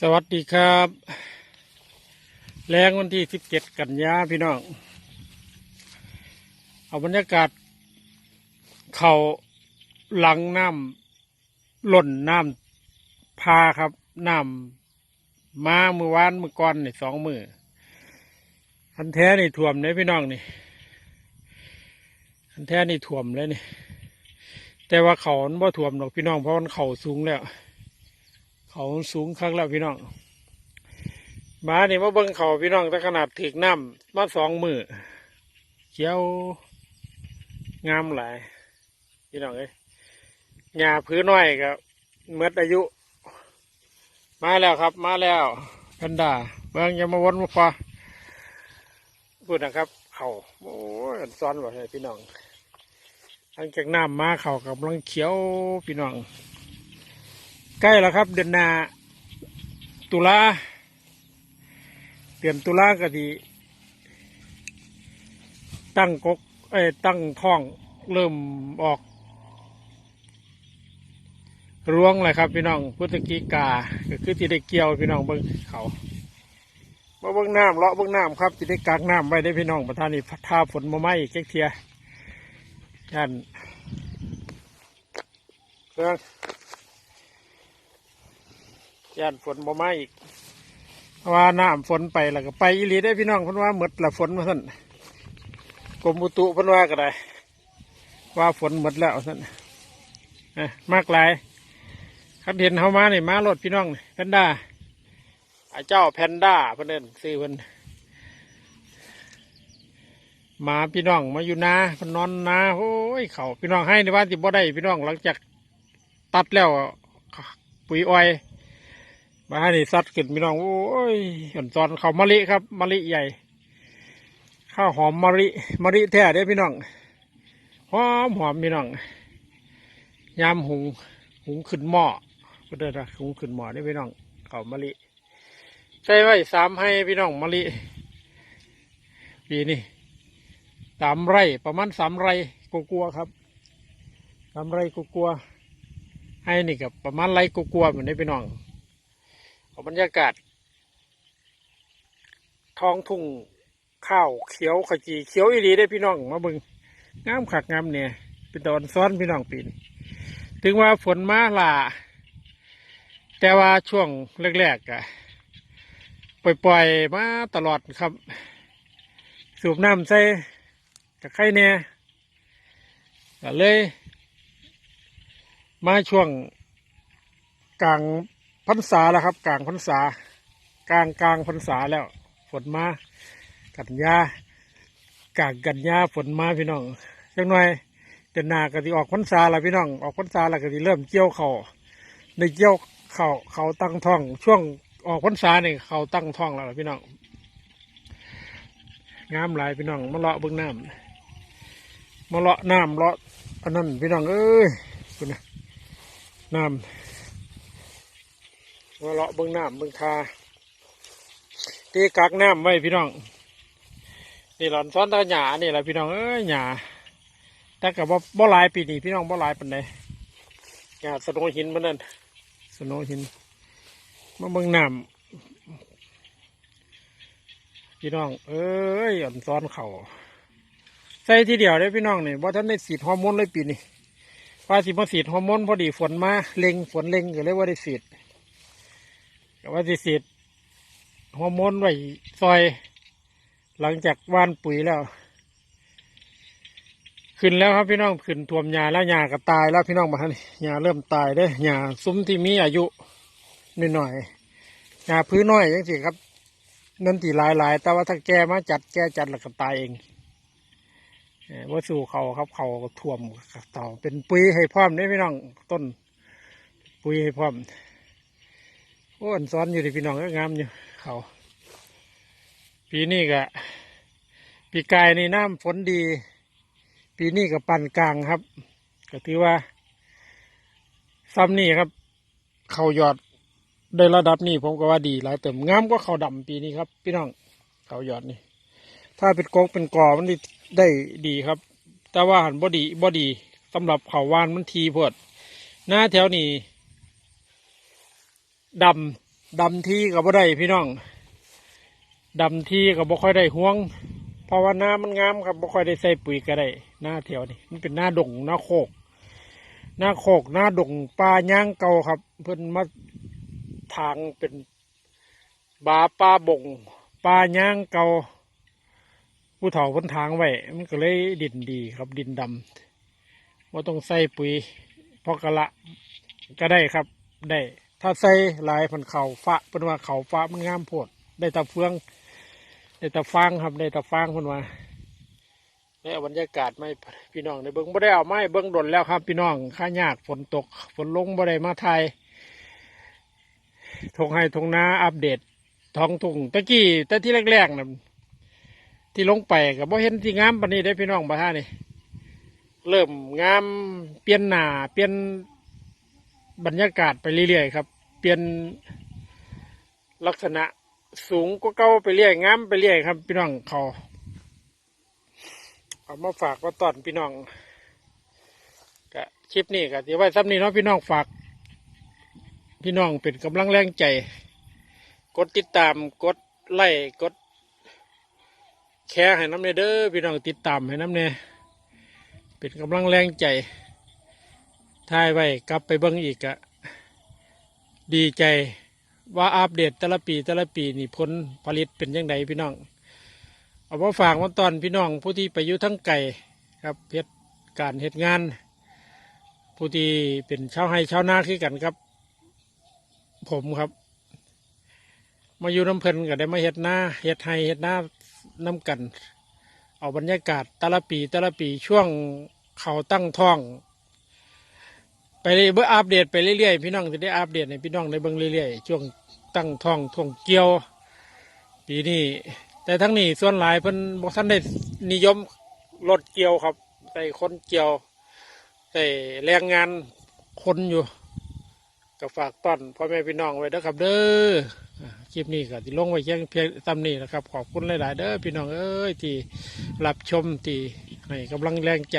สวัสดีครับ แรงวันที่สิบเจ็ดกันยาพี่น้อง เอาบรรยากาศ เขาหลังน้ำหล่นน้ำพาครับน้ำมามือวานมือก่อนนี่สองมืออันแท้นี่ถ่วมเลยพี่น้องนี่ อันแท้นี่ถ่วมเลยนี่ แต่ว่าเขามันบ่ถ่วมหรอกพี่น้องเพราะมันเขาสูงแล้ว เขาสูงครั้งแล้วพี่น้องมาเนี่ยมาเบิ่งเขาพี่น้องแต่ขนาดถึกน้ำมาสองมือเขียวงามหลายพี่น้องเอ้ยหญ้าพื้นน้อยครับเมื่ออายุ มาแล้วครับ มาแล้วแพนดาเบิ่งอย่ามาวนมาพอพูดนะครับเขาโอ้ยอันซ้อนว่าพี่น้องหลังจากน้ำมาเขากำลังเขียวพี่น้อง ใกล้แล้วครับ เดือนนาตุลาเดือนตุลาก็ดีตั้งกกเอ้ตั้งท้องเริ่มออกร่วงเลยครับ พี่น้องพุทธกีกาก็คือที่ได้เกี่ยวพี่น้องเบิ้งเขามาเบิ้งน้ำเลาะเบิ้งน้ำครับที่ได้กากน้ำไว้ได้พี่น้องประธานนี่ท่าฝนมาไหมอีกแค่เทียยันเครื่อง ย่านฝนบ่มาอีกเพราะว่าน้ำฝนไปแล้วก็ไปอีหลีได้พี่น้องเพิ่นว่าหมดละฝนมาสั่นกรมอุตุเพิ่นว่าก็ได้ ว่าฝนหมดแล้วสั่นมากหลายคันเห็นเฮามานี่มารถพี่น้องแพนด้าไอ้เจ้าแพนด้าเพิ่นเอิ้นซื้อเพิ่นหมาพี่น้องมาอยู่นาพิ่นอนนาโอ้ยเขาพี่น้องให้ในบ้านที่บ่ได้พี่น้องหลังจากตัดแล้ว ปุ๋ยอ้อย มาให้นี่ซัดขึ้นพี่น้อง โอ้ยหย่อนตอนเขามะลิครับมะลิใหญ่ ข้าวหอมมะลิมะลิแท้เด้พี่น้องหอมหอมพี่น้องยามหุงหุงขึ้นหม้อก็ได้ละหุงขึ้นหม้อได้พี่น้องเขามะลิใส่ไว้สามให้พี่น้องมะลิปีนี้สามไร่ประมาณสามไร่กลัวๆครับสามไร่กลัวให้นี่กับประมาณไร่กลัวๆเหมือนได้พี่น้อง เอาบรรยากาศ ท้องทุ่งข้าวเขียวขจีเขียวอีดีได้พี่น้องมาบึงงามขักงามเนี่ยเป็นตอนซ้อนพี่น้องปีนถึงว่าฝนมาล่าแต่ว่าช่วงแรกๆอะปล่อยๆมาตลอดครับ สูบน้ำใส่กับไข่เนี่ยก็เลย มาช่วงกลาง พรรษาแล้วครับ กลางพรรษากลางกลางพรรษาแล้วฝนมากันยากลางกันยาฝนมาพี่น้องจังหน่อยเดือนหน้าก็สิออกพรรษาแล้วพี่น้องออกพรรษาแล้วก็สิเริ่มเกี่ยวเขาในเกี่ยวเขาเขาตั้งท้อง ช่วงออกพรรษาเนี่ยเขาตั้งท้องแล้วล่ะพี่น้องงามหลายพี่น้องมาเลาะเบื้องน้ำมาเลาะน้ำเลาะอันนั้นพี่น้องเอ้ยคุณนะน้ำ มาเลาะเบื้องน้ำเบื้องคาตีกักน้ำไว้พี่น้องนี่หลอนซ้อนตาหยานี่แหละพี่น้องเอ้ยหยาแต่กับว่าบ่หลายปีนี้พี่น้องบ่หลายปันใดหยาสโนหินมันนั่นสโนหินมาเบื้องน้ำพี่น้อง เอ้ยอ่อนซ้อนเข่าใส่ทีเดียวได้พี่น้องนี่ว่าท่านได้สีดฮอร์โมนเลยปีนี้ว่าสิมาสีดฮอร์โมนพอดีฝนมาเล็งฝนเล็งก็เลยว่าได้สีด ว่าสิสีดฮอร์โมนไว้ซอย หลังจากว่านปุ๋ยแล้ว ขึ้นแล้วครับพี่น้องขึ้นท่วมหญ้าแล้วหญ้าก็ตายแล้วพี่น้องมาท่านหญ้าเริ่มตายเด้หญ้าซุ้มที่มีอายุนิดหน่อยๆหญ้าพื้นน้อยยังสิครับนั่นตีหลายหลายๆแต่ว่าถ้าแกมาจัดแกจัดแล้วก็ตายเองเอ่อว่าสู่เขาครับเขาท่วมต่อเป็นปุ๋ยให้พร้อมนี่พี่น้องต้น ปุ๋ยให้พร้อม อ้นซ้อนอยู่ที่พี่น้องก็งามอยู่เขาปีนี้ก็ปีกายนี่น้ำฝนดี ปีนี้ก็ปันกลางครับ ก็ถือว่าซ้ำนี่ครับ เขายอดได้ระดับนี้ผมก็ว่าดีหลายเติมงามก็เขาดำปีนี้ครับ พี่น้องเขายอดนี่ ถ้าเป็นกองเป็นกอมันได้ได้ดีครับ แต่ว่าหันบอดีบอดีสำหรับเขาวานมันทีพวดหน้าแถวนี้ ดำดำที่กับบ่ได้พี่น้องดำที่กับบ่ค่อยได้ห่วง เพราะว่าหน้ามันงามครับบ่ค่อยได้ใส่ปุ๋ยก็ได้หน้าแถวนี่มันเป็นหน้าดงหน้าโคก หน้าโคกหน้าดงปลาย่างเก่าครับ เพิ่นมาทางเป็นบาปลาบ่งปลาย่างเก่าผู้เฒ่าเพิ่นทางไว้มันก็เลยดินดีครับดินดำว่าต้องใส่ปุ๋ยพอกระละก็ได้ครับได้ ถ้าใส่ลายพันเขาฟ้าเป็นว่าเขาฟ้ามันงามโพดได้ตะเฟือง ได้ตะฟางครับได้ตะฟางเพิ่นว่าได้บรรยากาศไม่พี่น้องในเบิ้งบ่ได้เอาไม้เบิ้งดนแล้วครับ พี่น้องข้ายากฝนตกฝนลงบ่ได้มาไทยทงให้ทงนาอัปเดตท้องทุ่งตะกี้แต่ที่แรกๆนะที่ลงไปกับบ่เห็นที่งามปานนี้ได้พี่น้องบ่ท่านี่เริ่มงามเปลี่ยนหนาเปลี่ยน บรรยากาศไปเรื่อยๆครับ เปลี่ยนลักษณะสูงก็เก่าไปเรื่อยงามไปเรื่อยครับ พี่น้องเขาเอามาฝากว่าตอนพี่น้องกะคลิปนี้ก็เดี๋ยวไว้ซ้ำนี้เนาะพี่น้องฝาก พี่น้องเป็นกำลังแรงใจ กดติดตามกดไลค์กด แชร์ให้น้ำเนเด้อพี่น้องติดตามให้น้ำเนเป็นกำลังแรงใจ ถ่ายไว้กลับไปเบิ่งอีกอะดีใจว่าอัปเดตแต่ละปีแต่ละปีนี่ผลผลิตเป็นยังไงพี่น้อง เอามาฝากมาตอนพี่น้องผู้ที่ไปอยู่ทั้งไก่ครับเพชรการเหตุงาน ผู้ที่เป็นชาวไร่ชาวนาคือกันครับ ผมครับ มาอยู่น้ำเพลินก็ได้มาเฮ็ดนาเฮ็ดไร่เฮ็ดนาน้ำกัน เอาบรรยากาศแต่ละปีแต่ละปีช่วงเขาตั้งท้อง ไปเรื่อยเบื่ออัปเดตไปเรื่อยๆพี่น้องจะได้อัปเดตให้พี่น้องได้เบิ่งเรื่อยๆช่วงตั้งท้องท่องเกี่ยว ปีนี้แต่ทั้งนี้ส่วนหลายเพิ่นบอกท่านได้นิยมรถเกี่ยวครับใส่คนเกี่ยวใส่แรงงานคนอยู่ก็ฝากต้อนพ่อแม่พี่น้องไว้เด้อครับ เด้อคลิปนี้ก็ที่ลงไว้เพียงเพียงตำนี้นะครับ ขอบคุณหลาย ๆ เด้อพี่น้องเอ้ยที่รับชมที่ให้กำลังแรงใจ